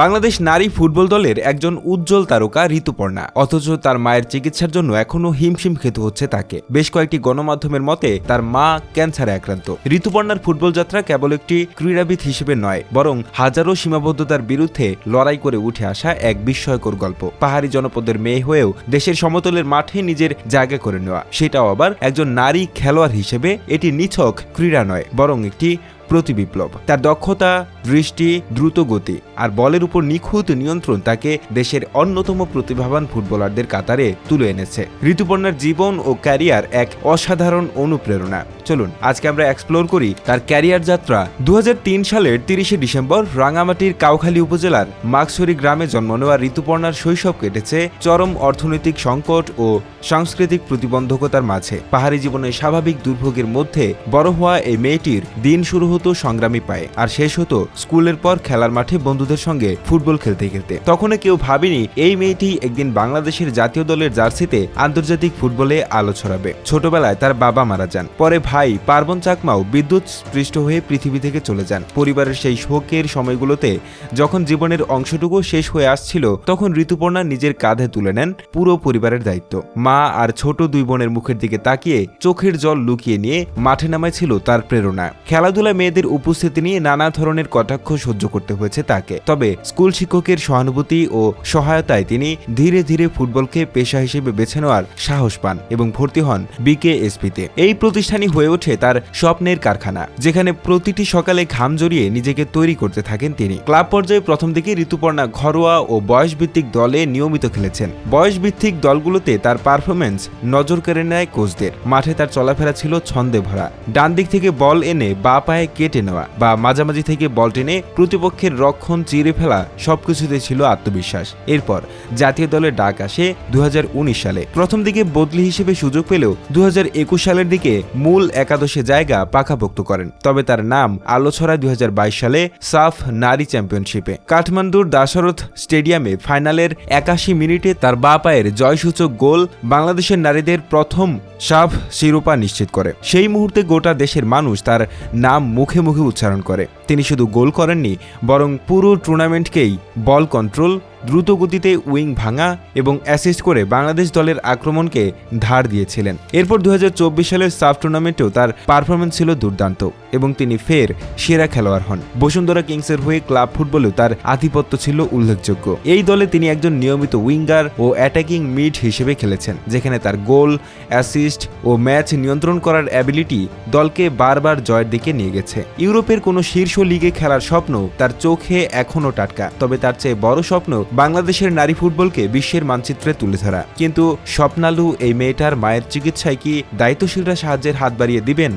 বাংলাদেশ নারী ফুটবল দলের একজন উজ্জ্বল তারকা ঋতুপর্ণা। অথচ তার মায়ের চিকিৎসার জন্য এখনও হিমশিম খেতে হচ্ছে তাকে। বেশ কয়েকটি গণমাধ্যমের মতে, তার মা ক্যান্সারে আক্রান্ত। ঋতুপর্ণার ফুটবল যাত্রা কেবল একটি ক্রীড়াবিদ হিসেবে নয়, বরং হাজারো সীমাবদ্ধতার বিরুদ্ধে লড়াই করে উঠে আসা এক বিস্ময়কর গল্প। পাহাড়ি জনপদের মেয়ে হয়েও দেশের সমতলের মাঠে নিজের জায়গা করে নেওয়া। সেটাও আবার একজন নারী খেলোয়াড় হিসেবে এটি নিছক ক্রীড়া নয়, বরং একটি প্রতিবিপ্লব তার দক্ষতা, দৃষ্টি দ্রুত গতি আর বলের উপর নিখুঁত নিয়ন্ত্রণ তাকে দেশের অন্যতম প্রতিভাবান ফুটবলারদের কাতারে তুলে এনেছে। ঋতুপর্ণার জীবন ও ক্যারিয়ার এক অসাধারণ অনুপ্রেরণা। চলুন, আজকে আমরা এক্সপ্লোর করি তার ক্যারিয়ার যাত্রা। দু সালের তিরিশে ডিসেম্বর রাঙামাটির কাউখালী উপজেলার মাকসুরি গ্রামে জন্ম নেওয়া ঋতুপর্ণার শৈশব কেটেছে চরম অর্থনৈতিক সংকট ও সাংস্কৃতিক প্রতিবন্ধকতার মাঝে। পাহাড়ি জীবনের স্বাভাবিক দুর্ভোগের মধ্যে বড় হওয়া এই মেয়েটির দিন শুরু হতো সংগ্রামী পায়ে, আর শেষ হতো স্কুলের পর খেলার মাঠে বন্ধুদের সঙ্গে ফুটবল খেলতে খেলতে। তখনও কেউ ভাবেনি এই মেয়েটি একদিন বাংলাদেশের জাতীয় দলের জার্সিতে আন্তর্জাতিক ফুটবলে আলো ছড়াবে। ছোটবেলায় তার বাবা মারা যান। পরে ভাই পার্বণ চাকমাও বিদ্যুৎ স্পৃষ্ট হয়ে পৃথিবী থেকে চলে যান। পরিবারের সেই শোকের সময়গুলোতে যখন জীবনের অংশটুকু শেষ হয়ে আসছিল, তখন ঋতুপর্ণা নিজের কাঁধে তুলে নেন পুরো পরিবারের দায়িত্ব। মা আর ছোট দুই বোনের মুখের দিকে তাকিয়ে চোখের জল লুকিয়ে নিয়ে মাঠে নামায় ছিল তার প্রেরণা। খেলাধুলা মেয়েদের উপস্থিতি নিয়ে নানা ধরনের কটাক্ষ সহ্য করতে হয়েছে তাকে। তবে স্কুল শিক্ষকের সহানুভূতি ও সহায়তায় তিনি ধীরে ধীরে ফুটবলকে পেশা হিসেবে বেছে নেওয়ার সাহস পান এবং ভর্তি হন বিকেএসপিতে। এই প্রতিষ্ঠানই হয়ে ওঠে তার স্বপ্নের কারখানা, যেখানে প্রতিটি সকালে ঘাম জড়িয়ে নিজেকে তৈরি করতে থাকেন তিনি। ক্লাব পর্যায়ে প্রথম দিকে ঋতুপর্ণা ঘরোয়া ও বয়সভিত্তিক দলে নিয়মিত খেলেছেন। বয়সভিত্তিক দলগুলোতে তার পারফরমেন্স নজর কেড়ে নেয় কোচদের। মাঠে তার চলাফেরা ছিল ছন্দে ভরা। ডান দিক থেকে বল এনে বা পায়ে কেটে নেওয়া বা মাঝামাঝি থেকে বল টেনে প্রতিপক্ষের রক্ষণ চিরে ফেলা সবকিছুতে ছিল আত্মবিশ্বাস। এরপর জাতীয় দলের ডাক আসে দু সালে। প্রথম দিকে বদলি হিসেবে সুযোগ পেলেও দু সালের দিকে মূল একাদশে জায়গা পাকাপোক্ত করেন। তবে তার নাম আলো ছড়ায় দুই সালে সাফ নারী চ্যাম্পিয়নশিপে। কাঠমান্ডুর দাশরথ স্টেডিয়ামে ফাইনালের একাশি মিনিটে তার বা পায়ের জয়সূচক গোল বাংলাদেশের নারীদের প্রথম সাফ শিরোপা নিশ্চিত করে। সেই মুহূর্তে গোটা দেশের মানুষ তার নাম মুখে মুখে উচ্চারণ করে। তিনি শুধু গোল করেননি বরং পুরো টুর্নামেন্টকেই বল কন্ট্রোল দ্রুত গতিতে উইং ভাঙা এবং অ্যাসিস্ট করে বাংলাদেশ দলের আক্রমণকে ধার দিয়েছিলেন। এরপর দুই হাজার চব্বিশ সালের সাফ টুর্নামেন্টেও তার পারফরমেন্স ছিল দুর্দান্ত এবং তিনি ফের সেরা খেলোয়াড় হন। বসুন্ধরা কিংসের হয়ে ক্লাব ফুটবলেও তার আধিপত্য ছিল উল্লেখযোগ্য। এই দলে তিনি একজন নিয়মিত উইঙ্গার ও অ্যাটাকিং মিড হিসেবে খেলেছেন, যেখানে তার গোল, অ্যাসিস্ট ও ম্যাচ নিয়ন্ত্রণ করার অ্যাবিলিটি দলকে বারবার জয়ের দিকে নিয়ে গেছে। ইউরোপের কোনো শীর্ষ লিগে খেলার স্বপ্ন তার চোখে এখনও টাটকা, তবে তার চেয়ে বড় স্বপ্ন বাংলাদেশের নারী ফুটবলকে বিশ্বের মানচিত্রে তুলে ধরা। কিন্তু স্বপ্নালু এই মেয়েটার মায়ের চিকিৎসায় কি দায়িত্বশীলরা সাহায্যের হাত বাড়িয়ে দিবেন?